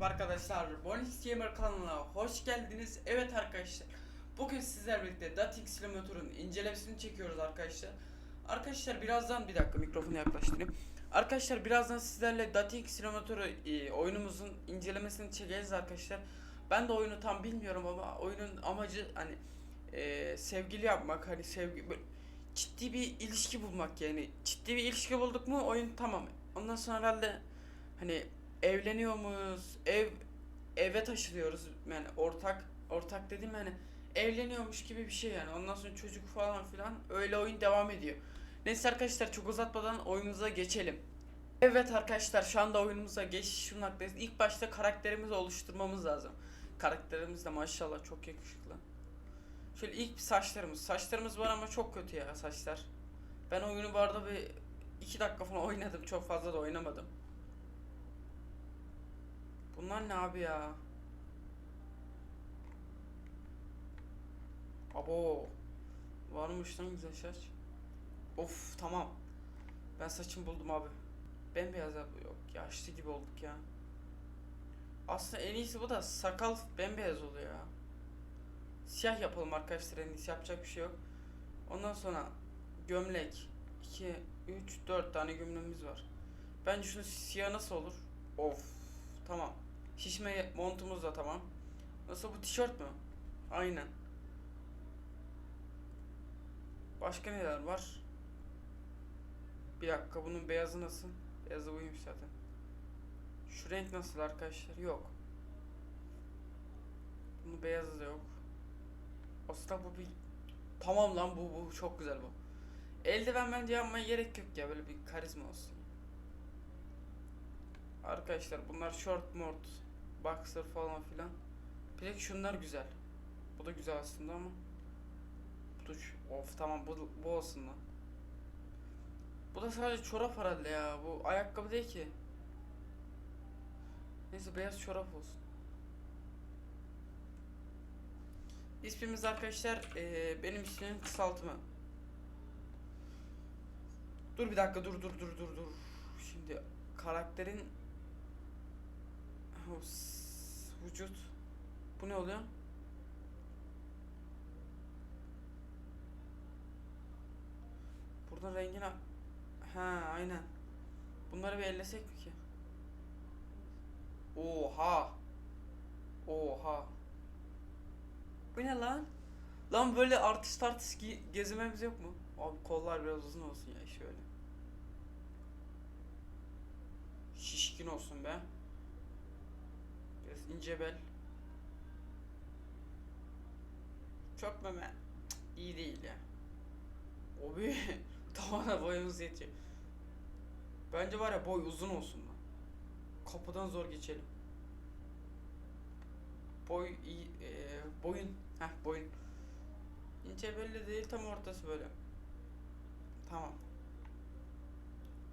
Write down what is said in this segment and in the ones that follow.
Merhaba arkadaşlar, Bonix Gamer kanalına hoş geldiniz. Evet arkadaşlar, bugün sizlerle birlikte Datix Simulator'un incelemesini çekiyoruz arkadaşlar. Arkadaşlar birazdan bir dakika mikrofonu yaklaştırayım. Arkadaşlar birazdan sizlerle Datix Simulator'u e, oyunumuzun incelemesini çekeceğiz arkadaşlar. Ben de oyunu tam bilmiyorum ama oyunun amacı hani e, sevgili yapmak, hani sevgi böyle ciddi bir ilişki bulmak yani. Ciddi bir ilişki bulduk mu oyun tamam. Ondan sonra herhalde hani evleniyor muyuz? Ev eve taşınıyoruz yani ortak ortak dediğim yani evleniyormuş gibi bir şey yani. Ondan sonra çocuk falan filan öyle oyun devam ediyor. Neyse arkadaşlar çok uzatmadan oyunumuza geçelim. Evet arkadaşlar şu anda oyunumuza geçiş bulmaktayız. İlk başta karakterimizi oluşturmamız lazım. Karakterimiz de maşallah çok yakışıklı. Şöyle ilk saçlarımız. Saçlarımız var ama çok kötü ya saçlar. Ben oyunu bu arada bir iki dakika falan oynadım. Çok fazla da oynamadım. Bunlar ne abi ya? Abo. Varmış lan güzel saç. Of tamam. Ben saçımı buldum abi. Bembeyaz abi yok. Yaşlı gibi olduk ya. Aslında en iyisi bu da sakal bembeyaz oluyor ya. Siyah yapalım arkadaşlar en iyisi yapacak bir şey yok. Ondan sonra gömlek. 2, 3, 4 tane gömleğimiz var. Bence şunu siyah nasıl olur? Of tamam. Şişme montumuz da tamam. Nasıl bu tişört mü? Aynen. Başka neler var? Bir dakika bunun beyazı nasıl? Beyazı buymuş zaten. Şu renk nasıl arkadaşlar? Yok. Bunun beyazı da yok. Aslında bu bir... Tamam lan bu bu çok güzel bu. Eldiven bence yapmaya gerek yok ya böyle bir karizma olsun. Arkadaşlar bunlar short mort, boxer falan filan. De şunlar güzel. Bu da güzel aslında ama. Bu da of tamam bu, bu olsun lan. Bu da sadece çorap herhalde ya. Bu ayakkabı değil ki. Neyse beyaz çorap olsun. İsmimiz arkadaşlar eee, benim ismim kısaltma. Dur bir dakika dur dur dur dur dur. Şimdi karakterin vücut bu ne oluyor? Buradan rengine ha aynen. Bunları bir ellesek mi ki? Oha. Oha. Bu ne lan? Lan böyle artist artist gezmemiz yok mu? Abi kollar biraz uzun olsun ya şöyle. Şişkin olsun be. İnce bel. Çok meme. Cık, iyi değil ya. Obi tavana boyumuz yetiyor. Bence var ya boy uzun olsun lan. Kapıdan zor geçelim. Boy iyi, eee, boyun, heh boyun. İnce belli değil tam ortası böyle. Tamam.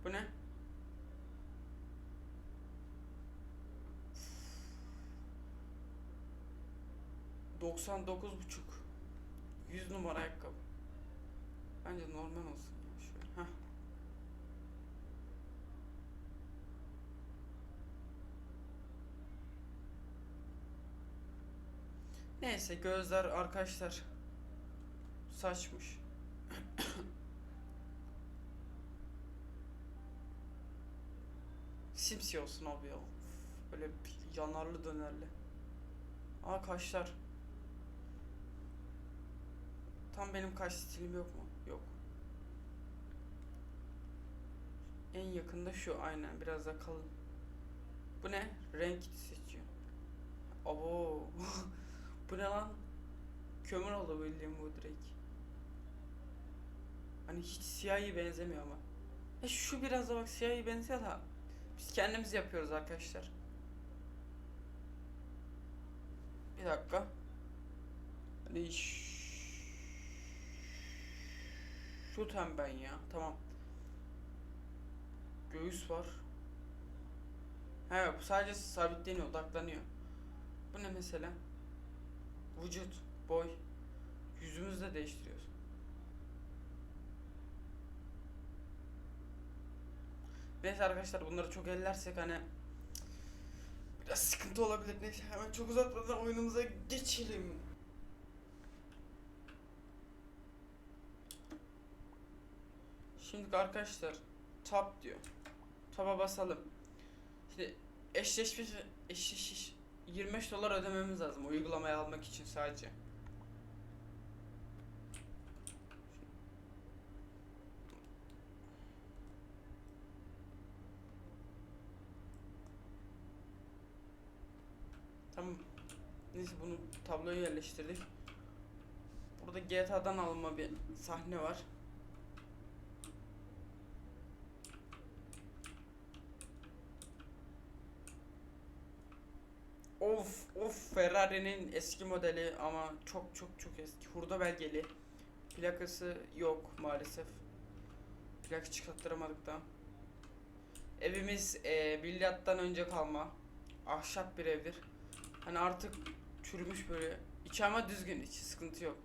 Bu ne? Doksan dokuz buçuk. Yüz numara ayakkabı. Bence normal olsun şöyle. Heh. Neyse gözler arkadaşlar saçmış. Simsiyah olsun abi ya. Böyle yanarlı dönerli. Aa kaşlar. Tam benim kaş stilim yok mu? Yok. En yakında şu aynen biraz da kalın. Bu ne? Renk seçiyor. Abo. bu ne lan? Kömür oldu bildiğim bu. Hani hiç siyahi benzemiyor ama. E şu biraz da bak siyahi benziyor da biz kendimiz yapıyoruz arkadaşlar. Bir dakika. Hani ş- şu tam ben ya. Tamam. Göğüs var. He bu sadece sabitleniyor, odaklanıyor. Bu ne mesela? Vücut, boy. Yüzümüzü de değiştiriyoruz. Neyse arkadaşlar bunları çok ellersek hani biraz sıkıntı olabilir. Neyse hemen çok uzatmadan oyunumuza geçelim. Şimdi arkadaşlar tab diyor. Taba basalım. Şimdi eşleşmiş eşleşmiş 25 dolar ödememiz lazım uygulamayı almak için sadece. Tamam. Neyse bunu tabloya yerleştirdik. Burada GTA'dan alınma bir sahne var. Of of Ferrari'nin eski modeli ama çok çok çok eski. Hurda belgeli. Plakası yok maalesef. Plaka çıkarttıramadık da. Evimiz e, milyattan önce kalma. Ahşap bir evdir. Hani artık çürümüş böyle. İçi ama düzgün, içi sıkıntı yok.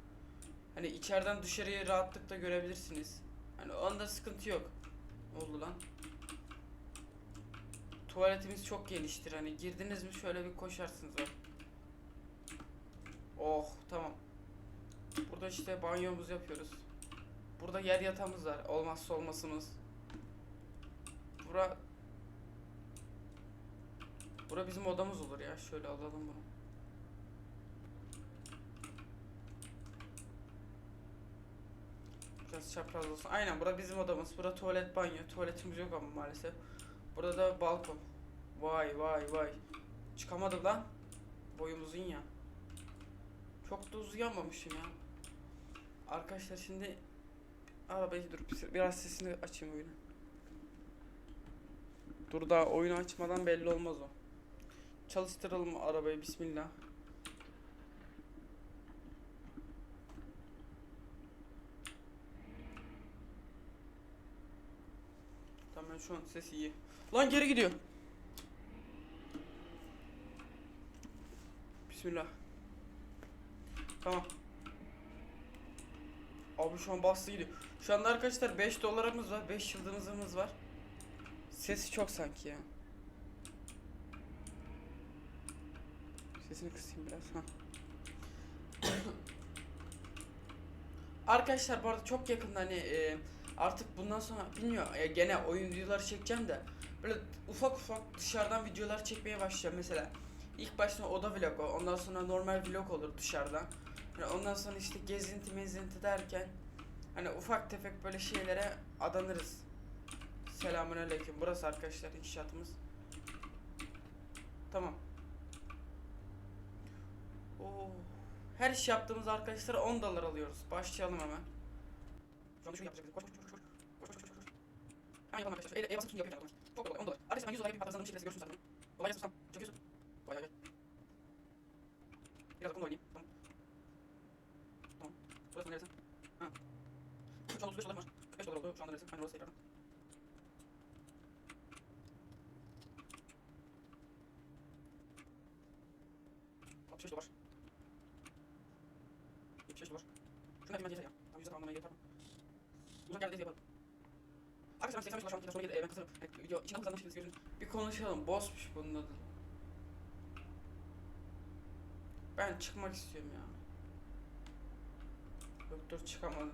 Hani içeriden dışarıyı rahatlıkla görebilirsiniz. Hani onda sıkıntı yok. Oldu lan? Tuvaletimiz çok geniştir. Hani girdiniz mi şöyle bir koşarsınız bak. Oh tamam. Burada işte banyomuzu yapıyoruz. Burada yer yatağımız var. Olmazsa olmasımız. Bura Bura bizim odamız olur ya. Şöyle alalım bunu. Biraz çapraz olsun. Aynen bura bizim odamız. Bura tuvalet banyo. Tuvaletimiz yok ama maalesef. Burada da balkon. Vay vay vay. Çıkamadım lan. Boyum uzun ya. Çok da uzayamamışım ya. Arkadaşlar şimdi arabayı dur bir- biraz sesini açayım oyunu. Dur daha oyunu açmadan belli olmaz o. Çalıştıralım arabayı bismillah. Tamam şu an ses iyi. Lan geri gidiyor. Bismillah. Tamam. Abi şu an bastı gidiyor. Şu anda arkadaşlar 5 dolarımız var. 5 yıldızımız var. Sesi çok sanki ya. Sesini kısayım biraz. Ha. Arkadaşlar bu arada çok yakında hani e, artık bundan sonra bilmiyorum e, gene oyun videoları çekeceğim de böyle ufak ufak dışarıdan videolar çekmeye başlayacağım mesela. İlk başta oda vlogu, ondan sonra normal vlog olur dışarıdan. Hani ondan sonra işte gezinti mezinti derken hani ufak tefek böyle şeylere adanırız. Selamünaleyküm. Burası arkadaşlar inşaatımız. Tamam. Oo. Her iş yaptığımız arkadaşlar 10 dolar alıyoruz. Başlayalım hemen. Şu anda şunu yapacağız. Koş koş koş koş. Koş koş koş koş. Hemen yapalım arkadaşlar. El, el basıp şunu yapıyorum. Çok kolay 10 dolar. Arkadaşlar ben 100 dolara bir patlatsanım bir şekilde görürsünüz zaten. Kolay gelsin ustam. Çekiyorsun. Vay vay vay. Biraz da kumla oynayayım. Tamam. Tamam. Burası neresi? Ha. Şu an 35 dolar var. 45 dolar oldu. Şu anda neresi? Aynen orası tekrardan. Altmış beş dolar. 75 dolar. Şunu yapayım ben yeter ya. Tam yüzde tamamlamaya yeter. Uzak geldi yaparım. Arkadaşlar ben 85 dolar şu an sonra ben kasarım. Video. Bir konuşalım. Bossmuş bunun adı. Ben çıkmak istiyorum ya. Doktor çıkamadım.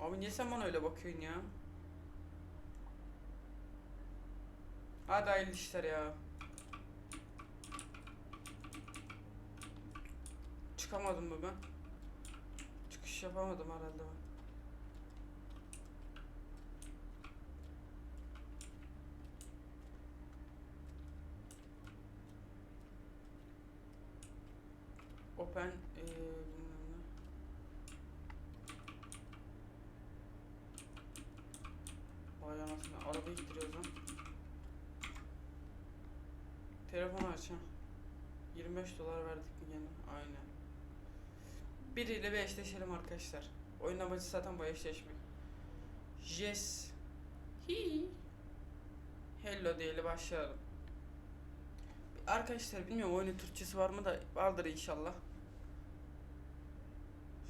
Abi niye sen bana öyle bakıyorsun ya? Hadi hayırlı işler ya. Çıkamadım mı ben? Çıkış yapamadım herhalde ben. Open eee bilmem ne. Vay anasını arabayı gittiriyoruz lan. Telefonu aç ha. 25 dolar verdik mi gene? Aynen. Biriyle bir eşleşelim arkadaşlar. Oyun amacı zaten bu eşleşmek. Yes. Hi. Hello diyelim başlayalım. Arkadaşlar bilmiyorum oyunun Türkçesi var mı da vardır inşallah.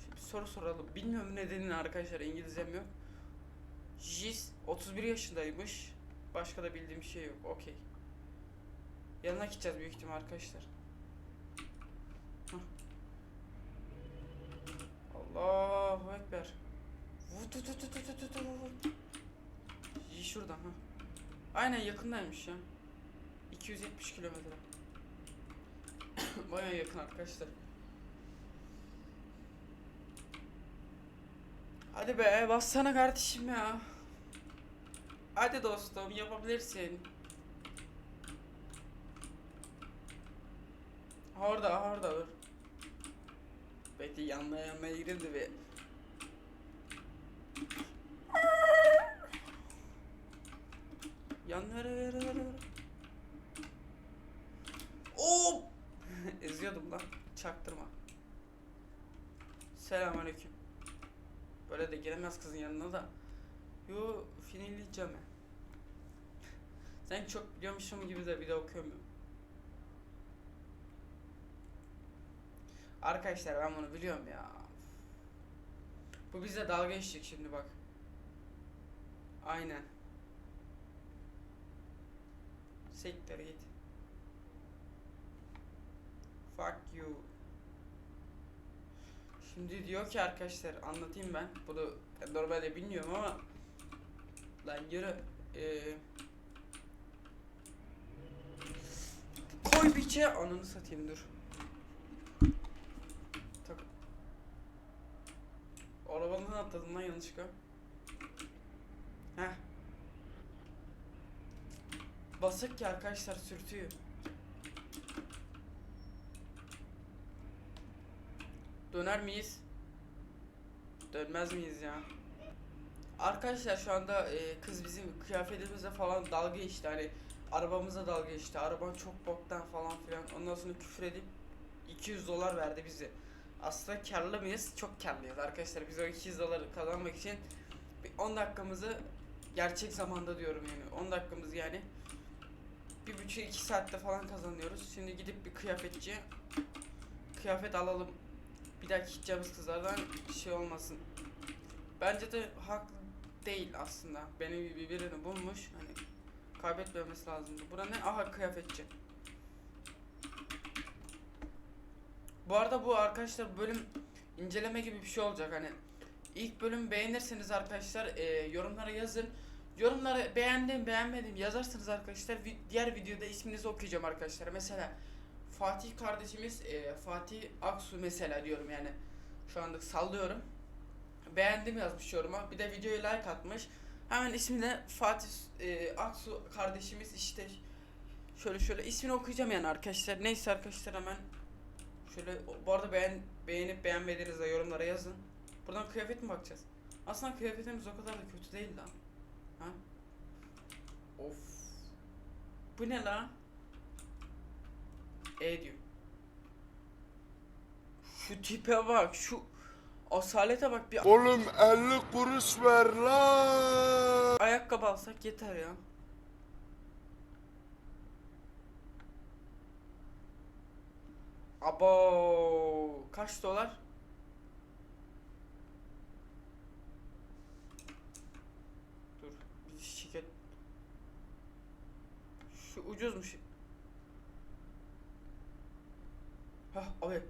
Şimdi soru soralım. Bilmiyorum nedenini arkadaşlar İngilizcem yok. Jis 31 yaşındaymış. Başka da bildiğim şey yok. Okey. Yanına gideceğiz büyük ihtimal arkadaşlar. Allahu Ekber. Vut tut tut tut tut vut. İyi şuradan ha. Aynen yakındaymış ya. 270 kilometre. Baya yakın arkadaşlar. Hadi be bassana kardeşim ya. Hadi dostum yapabilirsin. Orada orada dur. Bekle yanmaya yanmaya girildi ve Yanlara ver ver ver. Oo! Eziyordum lan. Çaktırma. Selamünaleyküm. Böyle de gelemez kızın yanına da. Yo finilleyeceğim. Sen çok biliyormuşum gibi de bir de okuyamıyorum. Arkadaşlar ben bunu biliyorum ya. Bu bize dalga geçecek şimdi bak. Aynen. Siktir git. Fuck you. Şimdi diyor ki arkadaşlar anlatayım ben. Bunu normalde bilmiyorum ama lan yürü. Ee, koy biçe ananı satayım dur. Arabanın atladım lan yanlışlıkla. Heh. Basık ki arkadaşlar sürtüyor. Döner miyiz? Dönmez miyiz ya? Arkadaşlar şu anda e, kız bizim kıyafetimize falan dalga geçti hani arabamıza dalga geçti. Araban çok boktan falan filan. Ondan sonra küfür edip 200 dolar verdi bize. Aslında karlı mıyız? Çok karlıyız arkadaşlar. Biz o 200 doları kazanmak için bir 10 dakikamızı gerçek zamanda diyorum yani 10 dakikamız yani bir buçuk iki saatte falan kazanıyoruz. Şimdi gidip bir kıyafetçiye kıyafet alalım. Bir dahaki gideceğimiz kızlardan şey olmasın. Bence de haklı değil aslında. Benim gibi birini bulmuş. Hani kaybetmemesi lazımdı. Bura ne? Aha kıyafetçi. Bu arada bu arkadaşlar bölüm inceleme gibi bir şey olacak hani. ilk bölüm beğenirseniz arkadaşlar e, yorumlara yazın. Yorumlara beğendim beğenmedim yazarsınız arkadaşlar. Vi- diğer videoda isminizi okuyacağım arkadaşlar. Mesela Fatih kardeşimiz e, Fatih Aksu mesela diyorum yani. Şu anda sallıyorum. Beğendim yazmış yoruma. Bir de videoya like atmış. Hemen ismi de Fatih e, Aksu kardeşimiz işte şöyle şöyle ismini okuyacağım yani arkadaşlar. Neyse arkadaşlar hemen şöyle bu arada beğen beğenip beğenmediğiniz de yorumlara yazın. Buradan kıyafet mi bakacağız? Aslında kıyafetimiz o kadar da kötü değil lan. Ha? Of. Bu ne lan? E diyor. Şu tipe bak, şu asalete bak bir Oğlum 50 kuruş ver lan. ayakkabı alsak yeter ya. Abo kaç dolar? Dur bir şirket Şu ucuzmuş. Hah abi.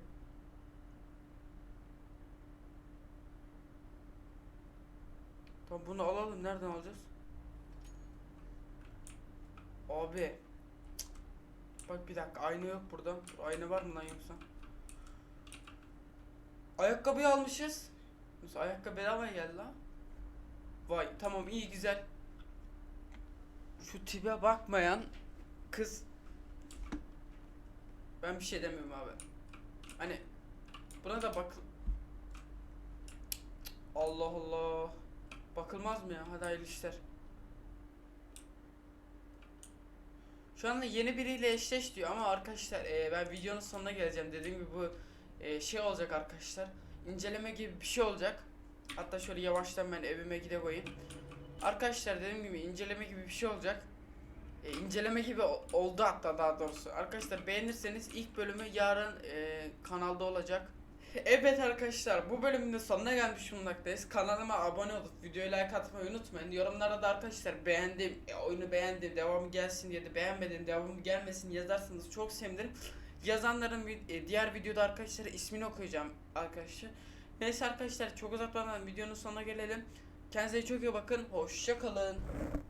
Tamam bunu alalım. Nereden alacağız? Abi. Bak bir dakika ayna yok burada. Dur, ayna var mı lan yoksa? Ayakkabıyı almışız. Nasıl ayakkabı bedavaya geldi lan? Vay tamam iyi güzel. Şu tipe bakmayan kız ben bir şey demiyorum abi. Hani buna da bak Allah Allah. Bakılmaz mı ya? Hadi hayırlı işler. Şu anda yeni biriyle eşleş diyor ama arkadaşlar e, ben videonun sonuna geleceğim. Dediğim gibi bu e, şey olacak arkadaşlar. İnceleme gibi bir şey olacak. Hatta şöyle yavaştan ben evime gide koyayım. Arkadaşlar dediğim gibi inceleme gibi bir şey olacak. E, inceleme gibi oldu hatta daha doğrusu. Arkadaşlar beğenirseniz ilk bölümü yarın e, kanalda olacak. Evet arkadaşlar bu bölümün de sonuna gelmiş bulunmaktayız. Kanalıma abone olup videoya like atmayı unutmayın. Yorumlara da arkadaşlar beğendim, e, oyunu beğendim, devamı gelsin diye de beğenmedim, devamı gelmesin yazarsanız çok sevinirim. Yazanların e, diğer videoda arkadaşlar ismini okuyacağım arkadaşlar. Neyse arkadaşlar çok uzatmadan videonun sonuna gelelim. Kendinize çok iyi bakın. Hoşça kalın.